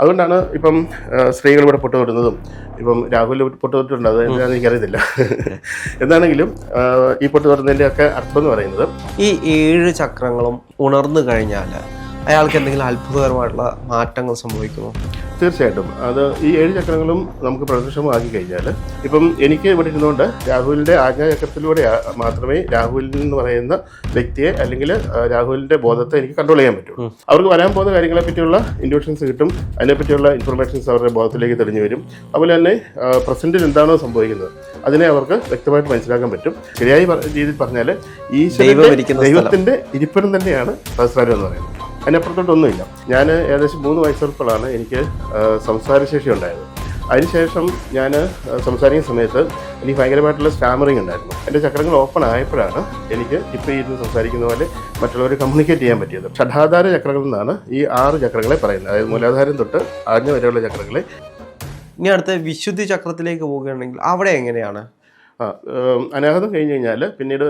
അതുകൊണ്ടാണ് ഇപ്പം സ്ത്രീകൾ ഇവിടെ പൊട്ട് തൊടുന്നതും ഇപ്പം രാഹുൽ പൊട്ട് തൊട്ടിട്ടുണ്ട്. അത് എന്താണെന്ന് എനിക്കറിയത്തില്ല. എന്നാണെങ്കിലും ഈ പൊട്ട് തൊടുന്നതിന്റെ ഒക്കെ അർത്ഥം എന്ന് പറയുന്നത് ഈ ഏഴ് ചക്രങ്ങളും ഉണർന്നു കഴിഞ്ഞാൽ അയാൾക്ക് എന്തെങ്കിലും അത്ഭുതകരമായിട്ടുള്ള മാറ്റങ്ങൾ സംഭവിക്കുമോ? തീർച്ചയായിട്ടും. അത് ഈ ഏഴ് ചക്രങ്ങളും നമുക്ക് പ്രദർശനമാക്കി കഴിഞ്ഞാൽ ഇപ്പം എനിക്ക് ഇവിടെ ഇരുന്നുകൊണ്ട് രാഹുലിന്റെ ആജ്ഞാചക്രത്തിലൂടെ മാത്രമേ രാഹുൽ എന്ന് പറയുന്ന വ്യക്തിയെ അല്ലെങ്കിൽ രാഹുലിന്റെ ബോധത്തെ എനിക്ക് കൺട്രോൾ ചെയ്യാൻ പറ്റുള്ളൂ അവർക്ക് വരാൻ പോകുന്ന കാര്യങ്ങളെ പറ്റിയുള്ള ഇൻഡ്യൂഷൻസ് കിട്ടും. അതിനെപ്പറ്റിയുള്ള ഇൻഫർമേഷൻസ് അവരുടെ ബോധത്തിലേക്ക് തെളിഞ്ഞു വരും. അതുപോലെ തന്നെ പ്രസന്റിൽ എന്താണോ സംഭവിക്കുന്നത് അതിനെ അവർക്ക് വ്യക്തമായിട്ട് മനസ്സിലാക്കാൻ പറ്റും. ശരിയായ രീതിയിൽ പറഞ്ഞാൽ ഈ ദൈവത്തിന്റെ ഇരിപ്പിടം തന്നെയാണ് സഹസ്രാരം എന്ന് പറയുന്നത്. അതിനപ്പുറത്തോട്ടൊന്നുമില്ല. ഞാൻ ഏകദേശം മൂന്ന് വയസ്സുള്ളപ്പോഴാണ് എനിക്ക് സംസാരശേഷി ഉണ്ടായത്. അതിനുശേഷം ഞാൻ സംസാരിക്കുന്ന സമയത്ത് എനിക്ക് ഭയങ്കരമായിട്ടുള്ള സ്റ്റാമറിങ് ഉണ്ടായിരുന്നു. എന്റെ ചക്രങ്ങൾ ഓപ്പൺ ആയപ്പോഴാണ് എനിക്ക് ഇപ്പോൾ ഇരുന്ന് സംസാരിക്കുന്ന പോലെ മറ്റുള്ളവരെ കമ്മ്യൂണിക്കേറ്റ് ചെയ്യാൻ പറ്റിയത്. ഷഡാധാര ചക്രങ്ങൾ എന്നാണ് ഈ ആറ് ചക്രങ്ങളെ പറയുന്നത്. അതായത് മൂലാധാരം തൊട്ട് ആജ്ഞ വരെയുള്ള ചക്രങ്ങളെ. ഇനി അടുത്ത വിശുദ്ധി ചക്രത്തിലേക്ക് പോവുകയാണെങ്കിൽ അവിടെ എങ്ങനെയാണ്? ആ, അനാഹതം കഴിഞ്ഞ് കഴിഞ്ഞാൽ പിന്നീട്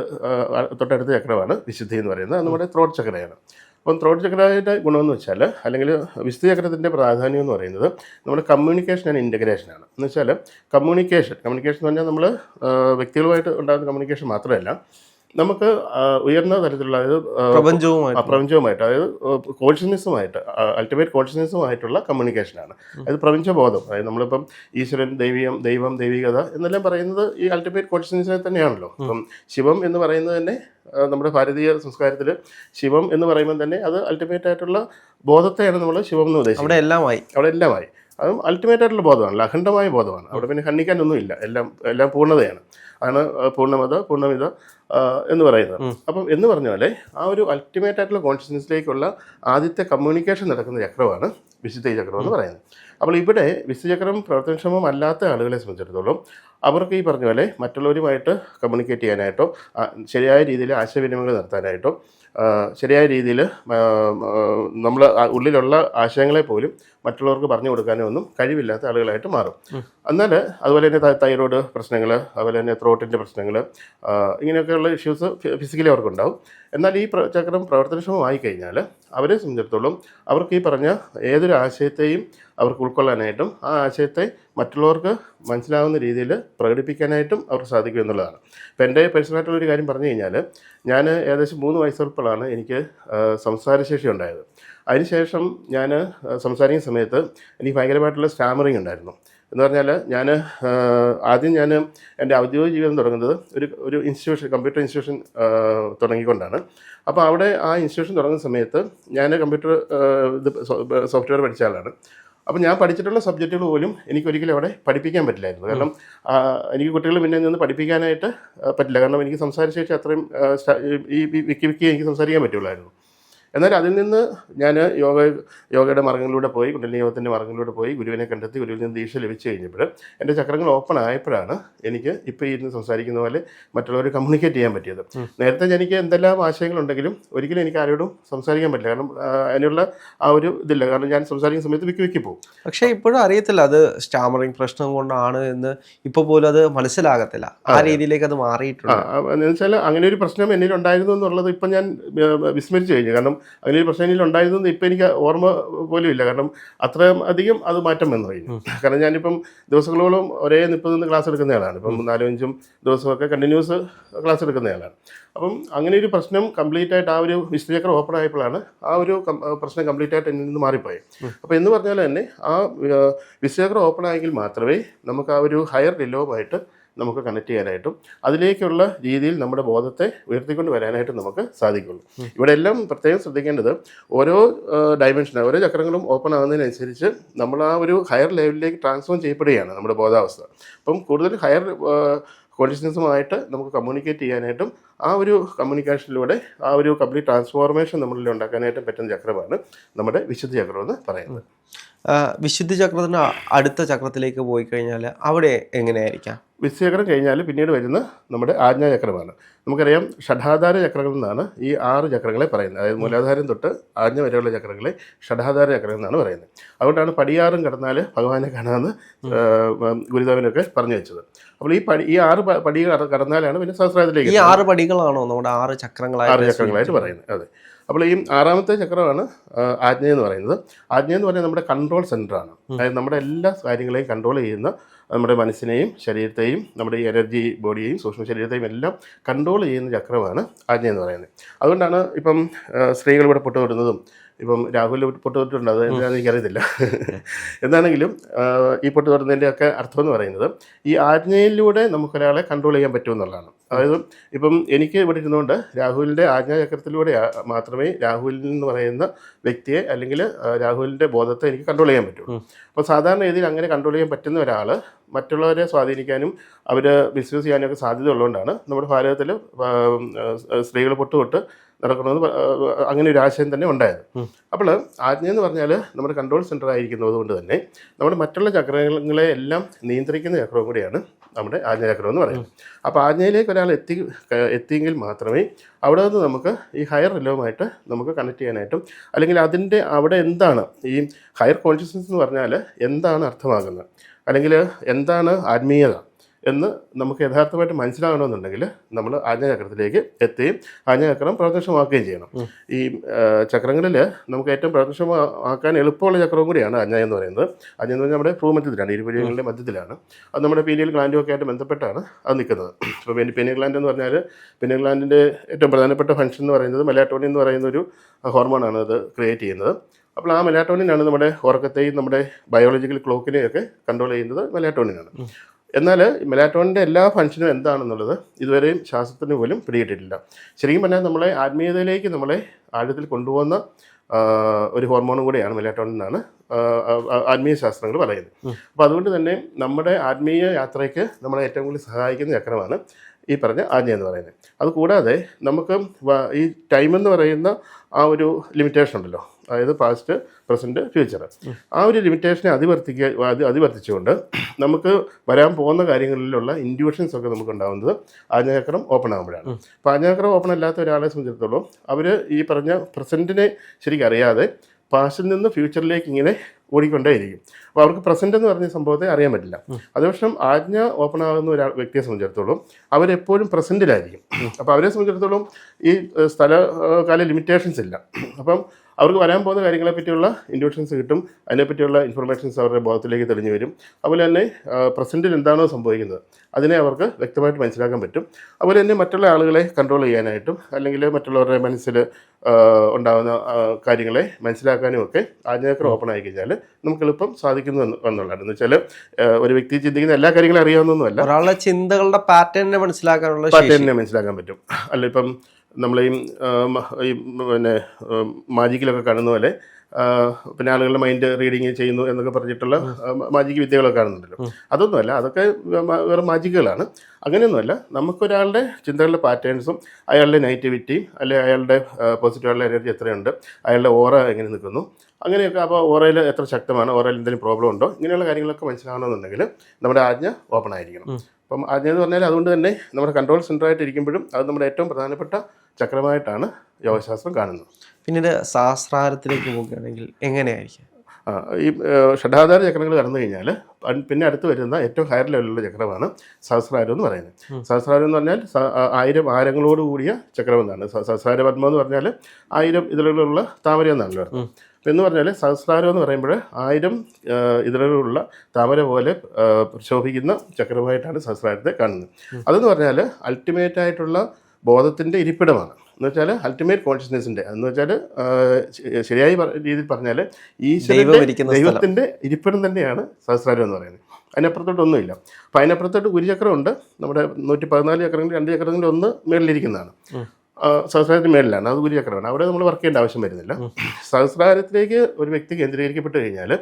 തൊട്ടടുത്ത ചക്രമാണ് വിശുദ്ധി എന്ന് പറയുന്നത്. നമ്മുടെ ത്രോട്ട് ചക്രയാണ്. അപ്പം ത്രോട്ട് ചക്രയുടെ ഗുണമെന്ന് വെച്ചാൽ അല്ലെങ്കിൽ വിശുദ്ധി ചക്രത്തിന്റെ പ്രാധാന്യം എന്ന് പറയുന്നത് നമ്മുടെ കമ്മ്യൂണിക്കേഷൻ ആൻഡ് ഇന്റഗ്രേഷനാണ് എന്ന് വെച്ചാൽ കമ്മ്യൂണിക്കേഷൻ കമ്മ്യൂണിക്കേഷൻ എന്ന് പറഞ്ഞാൽ നമ്മൾ വ്യക്തികളുമായിട്ട് ഉണ്ടാകുന്ന കമ്മ്യൂണിക്കേഷൻ മാത്രമല്ല നമുക്ക് ഉയർന്ന തരത്തിലുള്ള അതായത് പ്രപഞ്ചവുമായി പ്രപഞ്ചവുമായിട്ട്. പ്രപഞ്ചവുമായിട്ട് അതായത് കോൺഷ്യസ്നെസ്സുമായിട്ട് അൾട്ടിമേറ്റ് കോൺഷ്യസ്നെസ്സുമായിട്ടുള്ള കമ്മ്യൂണിക്കേഷനാണ് അതായത് പ്രപഞ്ചബോധം. അതായത് നമ്മളിപ്പം ഈശ്വരൻ ദൈവീയം ദൈവം ദൈവികത എന്നെല്ലാം പറയുന്നത് ഈ അൾട്ടിമേറ്റ് കോൺഷ്യസ്നെസ്സിനെ തന്നെയാണല്ലോ. അപ്പം ശിവം എന്ന് പറയുന്നത് തന്നെ നമ്മുടെ ഭാരതീയ സംസ്കാരത്തിൽ ശിവം എന്ന് പറയുമ്പോൾ തന്നെ അത് അൾട്ടിമേറ്റ് ആയിട്ടുള്ള ബോധത്തെയാണ് നമ്മൾ ശിവം എന്ന് ഉദ്ദേശിക്കുന്നത്. അവിടെ എല്ലാമായി. അവിടെ എല്ലാമായി. അതും അൾട്ടിമേറ്റ് ആയിട്ടുള്ള ബോധമാണ് അഖണ്ഡമായ ബോധമാണ്. അവിടെ പിന്നെ ഖണ്ഡിക്കാനൊന്നുമില്ല എല്ലാം എല്ലാം പൂർണതയാണ്. ആണ് പൂർണമത പൂർണമിത എന്ന് പറയുന്നത്. അപ്പം എന്ന് പറഞ്ഞ പോലെ ആ ഒരു അൾട്ടിമേറ്റ് ആയിട്ടുള്ള കോൺഷ്യസ്നെസ്സിലേക്കുള്ള ആദ്യത്തെ കമ്മ്യൂണിക്കേഷൻ നടക്കുന്ന ചക്രമാണ് വിശുദ്ധ ചക്രം എന്ന് പറയുന്നത്. അപ്പോൾ ഇവിടെ വിശുദ്ധ ചക്രം പ്രവർത്തനക്ഷമം അല്ലാത്ത ആളുകളെ സംബന്ധിച്ചിടത്തോളം അവർക്ക് ഈ പറഞ്ഞ പോലെ മറ്റുള്ളവരുമായിട്ട് കമ്മ്യൂണിക്കേറ്റ് ചെയ്യാനായിട്ടോ ശരിയായ രീതിയിൽ ആശയവിനിമയങ്ങൾ നടത്താനായിട്ടോ ശരിയായ രീതിയിൽ നമ്മൾ ഉള്ളിലുള്ള ആശയങ്ങളെ പോലും മറ്റുള്ളവർക്ക് പറഞ്ഞു കൊടുക്കാനോ ഒന്നും കഴിവില്ലാത്ത ആളുകളായിട്ട് മാറും. എന്നാൽ അതുപോലെ തന്നെ തൈറോയ്ഡ് പ്രശ്നങ്ങൾ അതുപോലെ തന്നെ ത്രോട്ടിന്റെ പ്രശ്നങ്ങൾ ഇങ്ങനെയൊക്കെയുള്ള ഇഷ്യൂസ് ഫിസിക്കലി അവർക്കുണ്ടാവും. എന്നാൽ ഈ ചക്രം പ്രവർത്തനക്ഷമമായി കഴിഞ്ഞാൽ അവരെ സംബന്ധിച്ചിടത്തോളം അവർക്ക് ഈ പറഞ്ഞ ഏതൊരു ആശയത്തെയും അവർക്ക് ഉൾക്കൊള്ളാനായിട്ടും ആ ആശയത്തെ മറ്റുള്ളവർക്ക് മനസ്സിലാവുന്ന രീതിയിൽ പ്രകടിപ്പിക്കാനായിട്ടും അവർക്ക് സാധിക്കും എന്നുള്ളതാണ്. അപ്പോൾ എന്റെ പേഴ്സണലായിട്ടുള്ള ഒരു കാര്യം പറഞ്ഞു കഴിഞ്ഞാൽ ഞാൻ ഏകദേശം മൂന്ന് വയസ്സുള്ളപ്പോഴാണ് എനിക്ക് സംസാരശേഷി ഉണ്ടായത്. അതിനുശേഷം ഞാൻ സംസാരിക്കുന്ന സമയത്ത് എനിക്ക് ഭയങ്കരമായിട്ടുള്ള സ്റ്റാമറിങ് ഉണ്ടായിരുന്നു. എന്ന് പറഞ്ഞാൽ ഞാൻ ആദ്യം ഞാൻ എന്റെ ഔദ്യോഗിക ജീവിതം തുടങ്ങുന്നത് ഒരു ഒരു ഇൻസ്റ്റിറ്റ്യൂഷൻ കമ്പ്യൂട്ടർ ഇൻസ്റ്റിറ്റ്യൂഷൻ തുടങ്ങിക്കൊണ്ടാണ്. അപ്പോൾ അവിടെ ആ ഇൻസ്റ്റിറ്റ്യൂഷൻ തുടങ്ങുന്ന സമയത്ത് ഞാൻ കമ്പ്യൂട്ടർ ഇത് സോഫ്റ്റ്വെയർ പഠിച്ച ആളാണ്. അപ്പോൾ ഞാൻ പഠിച്ചിട്ടുള്ള സബ്ജക്റ്റുകൾ പോലും എനിക്ക് ഒരിക്കലും അവിടെ പഠിപ്പിക്കാൻ പറ്റില്ലായിരുന്നു. കാരണം എനിക്ക് കുട്ടികൾ പിന്നെ നിന്ന് പഠിപ്പിക്കാനായിട്ട് പറ്റില്ല. കാരണം എനിക്ക് സംസാരശേഷി അത്രയും ഈ വിക്കി വിക്കി എനിക്ക് സംസാരിക്കാൻ പറ്റുള്ളായിരുന്നു എന്നാൽ അതിൽ നിന്ന് ഞാൻ യോഗ യോഗയുടെ മാർഗങ്ങളിലൂടെ പോയി കുണ്ടലിനി യോഗത്തിന്റെ മാർഗങ്ങളിലൂടെ പോയി ഗുരുവിനെ കണ്ടെത്തി ഗുരുവിൽ നിന്ന് ദീക്ഷ ലഭിച്ചു കഴിഞ്ഞപ്പോൾ എന്റെ ചക്രങ്ങൾ ഓപ്പൺ ആയപ്പോഴാണ് എനിക്ക് ഇപ്പോൾ ഇരുന്ന് സംസാരിക്കുന്ന പോലെ മറ്റുള്ളവർ കമ്മ്യൂണിക്കേറ്റ് ചെയ്യാൻ പറ്റിയത്. നേരത്തെ എനിക്ക് എന്തെല്ലാം ആശയങ്ങളുണ്ടെങ്കിലും ഒരിക്കലും എനിക്ക് ആരോടും സംസാരിക്കാൻ പറ്റില്ല. കാരണം അതിനുള്ള ആ ഒരു ഇതില്ല. കാരണം ഞാൻ സംസാരിക്കുന്ന സമയത്ത് വിക്കി വിക്കി പോകും പക്ഷേ ഇപ്പോഴും അറിയത്തില്ല അത് സ്റ്റാമറിങ് പ്രശ്നം കൊണ്ടാണ് എന്ന്. ഇപ്പോൾ പോലും അത് മനസ്സിലാകത്തില്ല. ആ രീതിയിലേക്ക് അത് മാറിയിട്ടുണ്ട്. എന്ന് വെച്ചാൽ അങ്ങനെ ഒരു പ്രശ്നം എന്നിൽ ഉണ്ടായിരുന്നു എന്നുള്ളത് ഇപ്പം ഞാൻ വിസ്മരിച്ചു കഴിഞ്ഞു. കാരണം അങ്ങനെ ഒരു പ്രശ്നം ഉണ്ടായിരുന്നു ഇപ്പം എനിക്ക് ഓർമ്മ പോലും ഇല്ല. കാരണം അത്രയും അധികം അത് മാറ്റം വന്നു കഴിഞ്ഞു. കാരണം ഞാനിപ്പം ദിവസങ്ങളോളം ഒരേ നിപ്പ് നിന്ന് ക്ലാസ് എടുക്കുന്നയാളാണ് ഇപ്പം നാലും അഞ്ചും ദിവസമൊക്കെ കണ്ടിന്യൂസ് ക്ലാസ് എടുക്കുന്നയാളാണ് അപ്പം അങ്ങനെ ഒരു പ്രശ്നം കംപ്ലീറ്റ് ആയിട്ട് ആ ഒരു വിശുദ്ധചക്രം ഓപ്പൺ ആയപ്പോഴാണ് ആ ഒരു പ്രശ്നം കംപ്ലീറ്റ് ആയിട്ട് എന്നിൽ നിന്ന് മാറിപ്പോയി. അപ്പോൾ എന്ന് പറഞ്ഞാൽ തന്നെ ആ വിശ്വചക്രം ഓപ്പൺ ആയെങ്കിൽ മാത്രമേ നമുക്ക് ആ ഒരു ഹയർ ഡിലോമായിട്ട് നമുക്ക് കണക്ട് ചെയ്യാനായിട്ടും അതിലേക്കുള്ള രീതിയിൽ നമ്മുടെ ബോധത്തെ ഉയർത്തിക്കൊണ്ട് വരാനായിട്ടും നമുക്ക് സാധിക്കുള്ളൂ. ഇവിടെ എല്ലാം പ്രത്യേകം ശ്രദ്ധിക്കേണ്ടത് ഓരോ ഡയമെൻഷൻ ഓരോ ചക്രങ്ങളും ഓപ്പൺ ആകുന്നതിനനുസരിച്ച് നമ്മൾ ആ ഒരു ഹയർ ലെവലിലേക്ക് ട്രാൻസ്ഫോം ചെയ്യപ്പെടുകയാണ് നമ്മുടെ ബോധാവസ്ഥ. അപ്പം കൂടുതൽ ഹയർ കോൺഷ്യസ്നെസ്സുമായിട്ട് നമുക്ക് കമ്മ്യൂണിക്കേറ്റ് ചെയ്യാനായിട്ടും ആ ഒരു കമ്മ്യൂണിക്കേഷനിലൂടെ ആ ഒരു കംപ്ലീറ്റ് ട്രാൻസ്ഫോർമേഷൻ നമ്മളിൽ ഉണ്ടാക്കാനായിട്ട് പറ്റുന്ന ചക്രമാണ് നമ്മുടെ വിശുദ്ധ ചക്രം എന്ന് പറയുന്നത്. വിശുദ്ധ ചക്രത്തിന് അടുത്ത ചക്രത്തിലേക്ക് പോയി കഴിഞ്ഞാൽ അവിടെ എങ്ങനെയായിരിക്കാം? വിശുദ്ധചക്രം കഴിഞ്ഞാൽ പിന്നീട് വരുന്ന നമ്മുടെ ആജ്ഞാചക്രമാണ് നമുക്കറിയാം ഷഡാധാര ചക്രങ്ങൾ എന്നാണ് ഈ ആറ് ചക്രങ്ങളെ പറയുന്നത്. അതായത് മൂലാധാരം തൊട്ട് ആജ്ഞ വരെയുള്ള ചക്രങ്ങളെ ഷഡാധാര ചക്രം എന്നാണ് പറയുന്നത്. അതുകൊണ്ടാണ് പടിയാറും കടന്നാൽ ഭഗവാനെ കാണാമെന്ന് ഗുരുദേവനൊക്കെ പറഞ്ഞു വെച്ചത്. അപ്പോൾ ഈ പടി ഈ ആറ് പടി കടന്നാലാണ് പിന്നെ ഈ ആറ് ആറ് പടികളാണോ നമ്മുടെ ആറ് ചക്രങ്ങളായിട്ട് ആറ് ചക്രങ്ങളായിട്ട് പറയുന്നത്. അതെ. അപ്പോൾ ഈ ആറാമത്തെ ചക്രമാണ് ആജ്ഞ എന്ന് പറയുന്നത്. ആജ്ഞ എന്ന് പറയുന്നത് നമ്മുടെ കൺട്രോൾ സെന്ററാണ് അതായത് നമ്മുടെ എല്ലാ കാര്യങ്ങളെയും കൺട്രോൾ ചെയ്യുന്ന നമ്മുടെ മനസ്സിനെയും ശരീരത്തെയും നമ്മുടെ ഈ എനർജി ബോഡിയെയും സൂക്ഷ്മ ശരീരത്തെയും എല്ലാം കൺട്രോൾ ചെയ്യുന്ന ചക്രമാണ് ആജ്ഞ എന്ന് പറയുന്നത്. അതുകൊണ്ടാണ് ഇപ്പം സ്ത്രീകൾ ഇവിടെ പൊട്ടുതൊടുന്നതും ഇപ്പം രാഹുൽ പൊട്ടുതൊട്ടുണ്ട് അത് എന്താണെന്ന് എനിക്കറിയത്തില്ല. എന്താണെങ്കിലും ഈ പൊട്ടുതൊടുന്നതിന്റെ ഒക്കെ അർത്ഥം എന്ന് പറയുന്നത് ഈ ആജ്ഞയിലൂടെ നമുക്കൊരാളെ കൺട്രോൾ ചെയ്യാൻ പറ്റുമെന്നുള്ളതാണ് അതായത് ഇപ്പം എനിക്ക് ഇവിടെ ഇരുന്നുകൊണ്ട് രാഹുലിന്റെ ആജ്ഞാചക്രത്തിലൂടെ മാത്രമേ രാഹുലിൽ എന്ന് പറയുന്ന വ്യക്തിയെ അല്ലെങ്കിൽ രാഹുലിന്റെ ബോധത്തെ എനിക്ക് കൺട്രോൾ ചെയ്യാൻ പറ്റുള്ളൂ അപ്പോൾ സാധാരണ രീതിയിൽ അങ്ങനെ കൺട്രോൾ ചെയ്യാൻ പറ്റുന്ന ഒരാൾ മറ്റുള്ളവരെ സ്വാധീനിക്കാനും അവർ ചെയ്യാനും ഒക്കെ സാധ്യത ഉള്ളതുകൊണ്ടാണ് നമ്മുടെ ഭാരതത്തിൽ സ്ത്രീകൾ പൊട്ടുതൊട്ട് നടക്കണമെന്ന് അങ്ങനെ ഒരു ആശയം തന്നെ ഉണ്ടായത്. അപ്പോൾ ആജ്ഞ എന്ന് പറഞ്ഞാൽ നമ്മുടെ കൺട്രോൾ സെന്റർ ആയിരിക്കുന്നത് കൊണ്ട് തന്നെ നമ്മുടെ മറ്റുള്ള ചക്രങ്ങളെ എല്ലാം നിയന്ത്രിക്കുന്ന ചക്രവും കൂടിയാണ് നമ്മുടെ ആജ്ഞചക്രം എന്ന് പറയുന്നത്. അപ്പോൾ ആജ്ഞയിലേക്ക് ഒരാൾ എത്തി എത്തിയെങ്കിൽ മാത്രമേ അവിടെ നിന്ന് നമുക്ക് ഈ ഹയർ റിലവുമായിട്ട് നമുക്ക് കണക്ട് ചെയ്യാനായിട്ടും അല്ലെങ്കിൽ അതിന്റെ അവിടെ എന്താണ് ഈ ഹയർ കോൺഷ്യസ്നസ് എന്ന് പറഞ്ഞാൽ എന്താണ് അർത്ഥമാകുന്നത്? അല്ലെങ്കിൽ എന്താണ് ആത്മീയത? എന്ന് നമുക്ക് യഥാർത്ഥമായിട്ട് മനസ്സിലാകണമെന്നുണ്ടെങ്കിൽ നമ്മൾ ആജ്ഞാചക്രത്തിലേക്ക് എത്തുകയും ആജ്ഞാചക്രം പ്രത്യക്ഷമാക്കുകയും ചെയ്യണം. ഈ ചക്രങ്ങളിൽ നമുക്ക് ഏറ്റവും പ്രത്യക്ഷമാക്കാൻ എളുപ്പമുള്ള ചക്രവും കൂടിയാണ് ആജ്ഞ എന്ന് പറയുന്നത്. ആജ്ഞ എന്ന് പറഞ്ഞാൽ നമ്മുടെ ഭൂമധ്യത്തിലാണ് ഇരുപര്യങ്ങളുടെ മധ്യത്തിലാണ്. അത് നമ്മുടെ പീനിയൽ ഗ്ലാൻഡും ഒക്കെ ആയിട്ട് ബന്ധപ്പെട്ടാണ് അത് നിൽക്കുന്നത്. ഇപ്പോൾ പീനിയൽ ഗ്ലാൻഡ് എന്ന് പറഞ്ഞാൽ പീനിയൽ ഗ്ലാൻഡിന്റെ ഏറ്റവും പ്രധാനപ്പെട്ട ഫംഗ്ഷൻ എന്ന് പറയുന്നത് മെലാറ്റോണിൻ എന്ന് പറയുന്ന ഒരു ഹോർമോണാണ് അത് ക്രിയേറ്റ് ചെയ്യുന്നത്. അപ്പോൾ ആ മെലാറ്റോണിനാണ് നമ്മുടെ ഉറക്കത്തെയും നമ്മുടെ ബയോളജിക്കൽ ക്ലോക്കിനെയും ഒക്കെ കൺട്രോൾ ചെയ്യുന്നത് മെലാറ്റോണിനാണ് എന്നാൽ മെലാറ്റോണിന്റെ എല്ലാ ഫങ്ഷനും എന്താണെന്നുള്ളത് ഇതുവരെയും ശാസ്ത്രത്തിന് പോലും പിടികിട്ടിട്ടില്ല ശരിക്കും പറഞ്ഞാൽ നമ്മളെ ആത്മീയതയിലേക്ക് നമ്മളെ ആഴത്തിൽ കൊണ്ടുപോകുന്ന ഒരു ഹോർമോണും കൂടിയാണ് മെലാറ്റോണിൻ എന്നാണ് ആത്മീയ ശാസ്ത്രങ്ങൾ പറയുന്നത്. അപ്പോൾ അതുകൊണ്ട് തന്നെ നമ്മുടെ ആത്മീയ യാത്രയ്ക്ക് നമ്മളെ ഏറ്റവും കൂടുതൽ സഹായിക്കുന്ന ചക്രമാണ് ഈ പറഞ്ഞ ആജ്ഞ എന്ന് പറയുന്നത്. അതുകൂടാതെ നമുക്ക് ഈ ടൈം എന്ന് പറയുന്ന ആ ഒരു ലിമിറ്റേഷൻ ഉണ്ടല്ലോ. അതായത് പാസ്റ്റ് പ്രസന്റ് ഫ്യൂച്ചർ ആ ഒരു ലിമിറ്റേഷനെ അതിവർത്തിക്കുക അതി അതിവർത്തിച്ചുകൊണ്ട് നമുക്ക് വരാൻ പോകുന്ന കാര്യങ്ങളിലുള്ള ഇൻഡ്യൂഷൻസ് ഒക്കെ നമുക്ക് ഉണ്ടാകുന്നത് ആജ്ഞാചക്രം ഓപ്പൺ ആകുമ്പോഴാണ്. അപ്പോൾ ആജ്ഞാചക്രം ഓപ്പൺ അല്ലാത്ത ഒരാളെ സംബന്ധിച്ചിടത്തോളം അവർ ഈ പറഞ്ഞ പ്രസന്റിനെ ശരിക്കും അറിയാതെ പാസ്റ്റിൽ നിന്ന് ഫ്യൂച്ചറിലേക്ക് ഇങ്ങനെ ഓടിക്കൊണ്ടേയിരിക്കും. അപ്പോൾ അവർക്ക് പ്രസന്റ് എന്ന് പറഞ്ഞ സംഭവത്തെ അറിയാൻ പറ്റില്ല. അതേപക്ഷം ആജ്ഞ ഓപ്പൺ ആകുന്ന ഒരു വ്യക്തിയെ സംബന്ധിച്ചിടത്തോളം അവരെപ്പോഴും പ്രസന്റിലായിരിക്കും അപ്പോൾ അവരെ സംബന്ധിച്ചിടത്തോളം ഈ സ്ഥലകാല സ്ഥല കാല ലിമിറ്റേഷൻസ് ഇല്ല. അപ്പം അവർക്ക് വരാൻ പോകുന്ന കാര്യങ്ങളെ പറ്റിയുള്ള ഇൻഡ്യൂഷൻസ് കിട്ടും. അതിനെപ്പറ്റിയുള്ള ഇൻഫർമേഷൻസ് അവരുടെ ബോധത്തിലേക്ക് തെളിഞ്ഞു വരും. അതുപോലെ തന്നെ പ്രസന്റിൽ എന്താണോ സംഭവിക്കുന്നത് അതിനെ അവർക്ക് വ്യക്തമായിട്ട് മനസ്സിലാക്കാൻ പറ്റും. അതുപോലെ തന്നെ മറ്റുള്ള ആളുകളെ കൺട്രോൾ ചെയ്യാനായിട്ടും അല്ലെങ്കിൽ മറ്റുള്ളവരുടെ മനസ്സിൽ ഉണ്ടാകുന്ന കാര്യങ്ങളെ മനസ്സിലാക്കാനും ഒക്കെ ആജ്ഞാക്കർ ഓപ്പൺ ആയി കഴിഞ്ഞാൽ നമുക്ക് എളുപ്പം സാധിക്കുന്നു എന്നുള്ളതാണ്. എന്ന് വെച്ചാൽ ഒരു വ്യക്തി ചിന്തിക്കുന്ന എല്ലാ കാര്യങ്ങളും അറിയാവുന്നൊന്നുമല്ല. ഒരാളുടെ ചിന്തകളുടെ പാറ്റേണിനെ മനസ്സിലാക്കാനുള്ള പാറ്റേണിനെ മനസ്സിലാക്കാൻ പറ്റും. അല്ല ഇപ്പം നമ്മൾ ഈ പിന്നെ മാജിക്കിലൊക്കെ കാണുന്ന പോലെ പിന്നെ ആളുകളുടെ മൈൻഡ് റീഡിങ് ചെയ്യുന്നു എന്നൊക്കെ പറഞ്ഞിട്ടുള്ള മാജിക് വിദ്യകളൊക്കെ കാണുന്നുണ്ടല്ലോ. അതൊന്നുമല്ല അതൊക്കെ വേറെ മാജിക്കുകളാണ് അങ്ങനെയൊന്നുമല്ല നമുക്കൊരാളുടെ ചിന്തകളുടെ പാറ്റേൺസും അയാളുടെ നെഗറ്റിവിറ്റിയും അല്ലെങ്കിൽ അയാളുടെ പോസിറ്റീവായുള്ള എനർജി എത്രയുണ്ട് അയാളുടെ ഓറ എങ്ങനെ നിൽക്കുന്നു അങ്ങനെയൊക്കെ അപ്പോൾ ഓറയിൽ എത്ര ശക്തമാണ് ഓറയിൽ എന്തെങ്കിലും പ്രോബ്ലം ഉണ്ടോ ഇങ്ങനെയുള്ള കാര്യങ്ങളൊക്കെ മനസ്സിലാകണമെന്നുണ്ടെങ്കിൽ നമ്മുടെ ആജ്ഞ ഓപ്പൺ ആയിരിക്കണം. അപ്പം ആജ്ഞ എന്ന് പറഞ്ഞാൽ അതുകൊണ്ട് തന്നെ നമ്മുടെ കൺട്രോൾ സെന്ററായിട്ട് ഇരിക്കുമ്പോഴും അത് നമ്മുടെ ഏറ്റവും പ്രധാനപ്പെട്ട ചക്രമായിട്ടാണ് യോഗശാസ്ത്രം കാണുന്നത്. പിന്നീട് സഹസ്രാരത്തിലേക്ക് പോവുകയാണെങ്കിൽ എങ്ങനെയായിരിക്കും? ഈ ഷഡാധാര ചക്രങ്ങൾ കടന്നു കഴിഞ്ഞാൽ പിന്നെ അടുത്ത് വരുന്ന ഏറ്റവും ഹയർ ലെവലിലുള്ള ചക്രമാണ് സഹസ്രാരം എന്ന് പറയുന്നത്. സഹസ്രാരം എന്ന് പറഞ്ഞാൽ ആയിരം ആരങ്ങളോട് കൂടിയ ചക്രം എന്നാണ്. സഹസ്രാര പത്മം എന്ന് പറഞ്ഞാൽ ആയിരം ഇതിലുള്ള താമര എന്നാണല്ലോ അപ്പം എന്ന് പറഞ്ഞാൽ സഹസ്രാരം എന്ന് പറയുമ്പോൾ ആയിരം ഇതിലുള്ള താമര പോലെ പ്രക്ഷോഭിക്കുന്ന ചക്രമായിട്ടാണ് സഹസ്രാരത്തെ കാണുന്നത്. അതെന്ന് പറഞ്ഞാൽ അൾട്ടിമേറ്റ് ആയിട്ടുള്ള ബോധത്തിന്റെ ഇരിപ്പിടമാണ്. എന്ന് വെച്ചാൽ അൾട്ടിമേറ്റ് കോൺഷ്യസ്നെസ്സിന്റെ എന്ന് വെച്ചാൽ ശരിയായി രീതിയിൽ പറഞ്ഞാൽ ഈ ദൈവത്തിന്റെ ഇരിപ്പിടം തന്നെയാണ് സഹസ്രാരം എന്ന് പറയുന്നത്. അതിനപ്പുറത്തോട്ടൊന്നുമില്ല അപ്പം അതിനപ്പുറത്തോട്ട് ഗുരുചക്രമുണ്ട്. നമ്മുടെ നൂറ്റി പതിനാല് ചക്രങ്ങളിൽ രണ്ട് ചക്രങ്ങളിൽ ഒന്ന് മേളിലിരിക്കുന്നതാണ്. സഹസ്രാരത്തിന് മേളിലാണ്. അത് ഗുരുചക്രമാണ്. അവിടെ നമ്മൾ വർക്ക് ചെയ്യേണ്ട ആവശ്യം വരുന്നില്ല. സഹസ്രാരത്തിലേക്ക് ഒരു വ്യക്തി കേന്ദ്രീകരിക്കപ്പെട്ട് കഴിഞ്ഞാൽ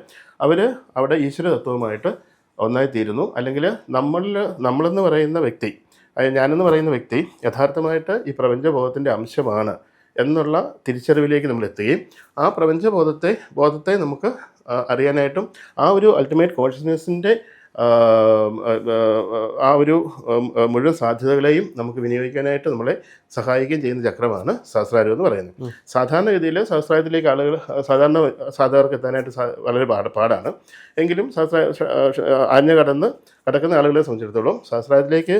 അവർ അവിടെ ഈശ്വര തത്വവുമായിട്ട് ഒന്നായി തീരുന്നു അല്ലെങ്കിൽ നമ്മളിൽ നമ്മളെന്ന് പറയുന്ന വ്യക്തി ഞാനെന്ന് പറയുന്ന വ്യക്തി യഥാർത്ഥമായിട്ട് ഈ പ്രപഞ്ചബോധത്തിന്റെ അംശമാണ് എന്നുള്ള തിരിച്ചറിവിലേക്ക് നമ്മൾ എത്തുകയും ആ പ്രപഞ്ചബോധത്തെ ബോധത്തെ നമുക്ക് അറിയാനായിട്ടും ആ ഒരു അൾട്ടിമേറ്റ് കോൺഷ്യസ്നെസ്സിന്റെ ആ ഒരു മുഴുവൻ സാധ്യതകളെയും നമുക്ക് വിനിയോഗിക്കാനായിട്ട് നമ്മളെ സഹായിക്കുകയും ചെയ്യുന്ന ചക്രമാണ് സഹസ്രാരം എന്ന് പറയുന്നത്. സാധാരണഗതിയിൽ സഹസ്രാരത്തിലേക്ക് ആളുകൾ സാധാരണ സാധാരണക്ക് എത്താനായിട്ട് വളരെ പാട് പാടാണ്. എങ്കിലും സഹസ്ര ആജ്ഞ കടന്ന് കടക്കുന്ന ആളുകളെ സംബന്ധിച്ചിടത്തോളം സഹസ്രാരത്തിലേക്ക്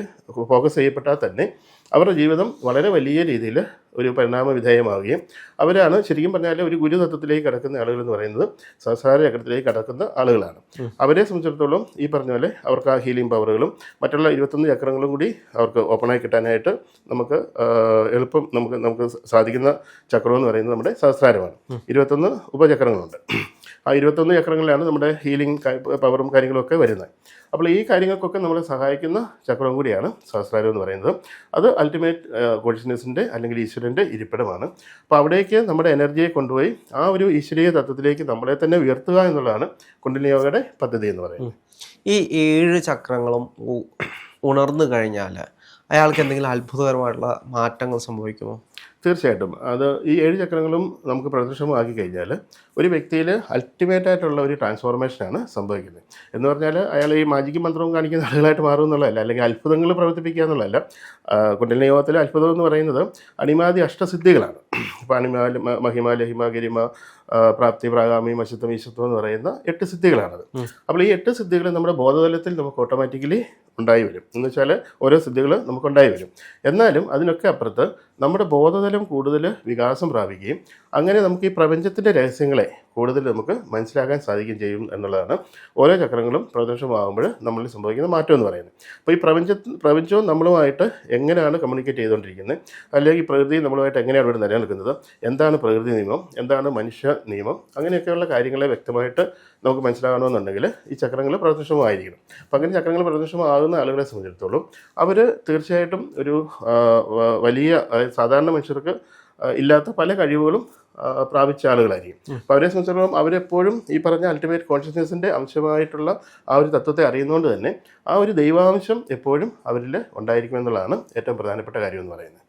ഫോക്കസ് ചെയ്യപ്പെട്ടാൽ തന്നെ അവരുടെ ജീവിതം വളരെ വലിയ രീതിയിൽ ഒരു പരിണാമ വിധേയമാവുകയും അവരാണ് ശരിക്കും പറഞ്ഞാൽ ഒരു ഗുരുതത്വത്തിലേക്ക് കടക്കുന്ന ആളുകൾ എന്ന് പറയുന്നത് സംസാര ചക്രത്തിലേക്ക് കടക്കുന്ന ആളുകളാണ്. അവരെ സംബന്ധിച്ചിടത്തോളം ഈ പറഞ്ഞ പോലെ അവർക്ക് ആ ഹീലിംഗ് പവറുകളും മറ്റുള്ള ഇരുപത്തൊന്ന് ചക്രങ്ങളും കൂടി അവർക്ക് ഓപ്പണായി കിട്ടാനായിട്ട് നമുക്ക് എളുപ്പം നമുക്ക് നമുക്ക് സാധിക്കുന്ന ചക്രം എന്ന് പറയുന്നത് നമ്മുടെ സഹസ്രാരമാണ്. ഇരുപത്തൊന്ന് ഉപചക്രങ്ങളുണ്ട്. ആ ഇരുപത്തൊന്ന് ചക്രങ്ങളിലാണ് നമ്മുടെ ഹീലിംഗ് പവറും കാര്യങ്ങളൊക്കെ വരുന്നത്. അപ്പോൾ ഈ കാര്യങ്ങൾക്കൊക്കെ നമ്മളെ സഹായിക്കുന്ന ചക്രം കൂടിയാണ് സഹസ്രാരം എന്ന് പറയുന്നത്. അത് അൾട്ടിമേറ്റ് കോൺഷ്യസ്നെസ്സിന്റെ അല്ലെങ്കിൽ ഈശ്വരന്റെ ഇരിപ്പിടമാണ്. അപ്പോൾ അവിടേക്ക് നമ്മുടെ എനർജിയെ കൊണ്ടുപോയി ആ ഒരു ഈശ്വരീയ തത്വത്തിലേക്ക് നമ്മളെ തന്നെ ഉയർത്തുക എന്നുള്ളതാണ് കുണ്ടലിനി യോഗയുടെ പദ്ധതി എന്ന് പറയുന്നത്. ഈ ഏഴ് ചക്രങ്ങളും ഉണർന്നു കഴിഞ്ഞാൽ അയാൾക്ക് എന്തെങ്കിലും അത്ഭുതകരമായിട്ടുള്ള മാറ്റങ്ങൾ സംഭവിക്കുമോ? തീർച്ചയായിട്ടും. അത് ഈ ഏഴ് ചക്രങ്ങളും നമുക്ക് പ്രദർശനമാക്കി കഴിഞ്ഞാൽ ഒരു വ്യക്തിയിൽ അൾട്ടിമേറ്റ് ആയിട്ടുള്ള ഒരു ട്രാൻസ്ഫോർമേഷനാണ് സംഭവിക്കുന്നത്. എന്ന് പറഞ്ഞാൽ അയാൾ ഈ മാജിക് മന്ത്രവും കാണിക്കുന്ന ആളുകളായിട്ട് മാറും എന്നുള്ളതല്ല അല്ലെങ്കിൽ അത്ഭുതങ്ങൾ പ്രവർത്തിപ്പിക്കുക എന്നുള്ളതല്ല. കുണ്ടലിനി യോഗത്തിലെ അത്ഭുതം എന്ന് പറയുന്നത് അണിമാതി അഷ്ടസിദ്ധികളാണ്. ഇപ്പോൾ അണിമാല മഹിമ ലഹിമ ഗരിമ പ്രാപ്തി പ്രാഗാമി മശത്വം ഈശത്വം എന്ന് പറയുന്ന എട്ട് സിദ്ധികളാണത്. അപ്പോൾ ഈ എട്ട് സിദ്ധികൾ നമ്മുടെ ബോധതലത്തിൽ നമുക്ക് ഓട്ടോമാറ്റിക്കലി ഉണ്ടായി വരും. എന്ന് വെച്ചാൽ ഓരോ സിദ്ധികൾ നമുക്കുണ്ടായി വരും. എന്നാലും അതിനൊക്കെ അപ്പുറത്ത് നമ്മുടെ ബോധതലം കൂടുതൽ വികാസം പ്രാപിക്കുകയും അങ്ങനെ നമുക്ക് ഈ പ്രപഞ്ചത്തിന്റെ രഹസ്യങ്ങളെ കൂടുതൽ നമുക്ക് മനസ്സിലാക്കാൻ സാധിക്കുകയും ചെയ്യും എന്നുള്ളതാണ് ഓരോ ചക്രങ്ങളും പ്രദർശനമാകുമ്പോൾ നമ്മളിൽ സംഭവിക്കുന്ന മാറ്റം എന്ന് പറയുന്നത്. അപ്പോൾ ഈ പ്രപഞ്ച പ്രപഞ്ചവും നമ്മളുമായിട്ട് എങ്ങനെയാണ് കമ്മ്യൂണിക്കേറ്റ് ചെയ്തുകൊണ്ടിരിക്കുന്നത്? അല്ലെങ്കിൽ പ്രകൃതി നമ്മളുമായിട്ട് എങ്ങനെയാണ് ഇവിടെ നിലനിൽക്കുന്നത്? എന്താണ് പ്രകൃതി നിയമം? എന്താണ് മനുഷ്യ നിയമം അങ്ങനെയൊക്കെയുള്ള കാര്യങ്ങളെ വ്യക്തമായിട്ട് നമുക്ക് മനസ്സിലാകണമെന്നുണ്ടെങ്കിൽ ഈ ചക്രങ്ങൾ പ്രദർശനമായിരിക്കണം. അപ്പം അങ്ങനെ ചക്രങ്ങൾ പ്രദർശനമാകുന്ന ആളുകളെ സംബന്ധിച്ചിടത്തോളം അവർ തീർച്ചയായിട്ടും ഒരു വലിയ സാധാരണ മനുഷ്യർക്ക് ഇല്ലാത്ത പല കഴിവുകളും പ്രാപിച്ച ആളുകളായിരിക്കും. അപ്പോൾ അവരെ സംബന്ധിച്ചിടത്തോളം അവരെപ്പോഴും ഈ പറഞ്ഞ അൾട്ടിമേറ്റ് കോൺഷ്യസ്നെസ്സിന്റെ അംശമായിട്ടുള്ള ആ ഒരു തത്വത്തെ അറിയുന്നതുകൊണ്ട് തന്നെ ആ ഒരു ദൈവാംശം എപ്പോഴും അവരിൽ ഉണ്ടായിരിക്കുമെന്നുള്ളതാണ് ഏറ്റവും പ്രധാനപ്പെട്ട കാര്യം എന്ന് പറയുന്നത്.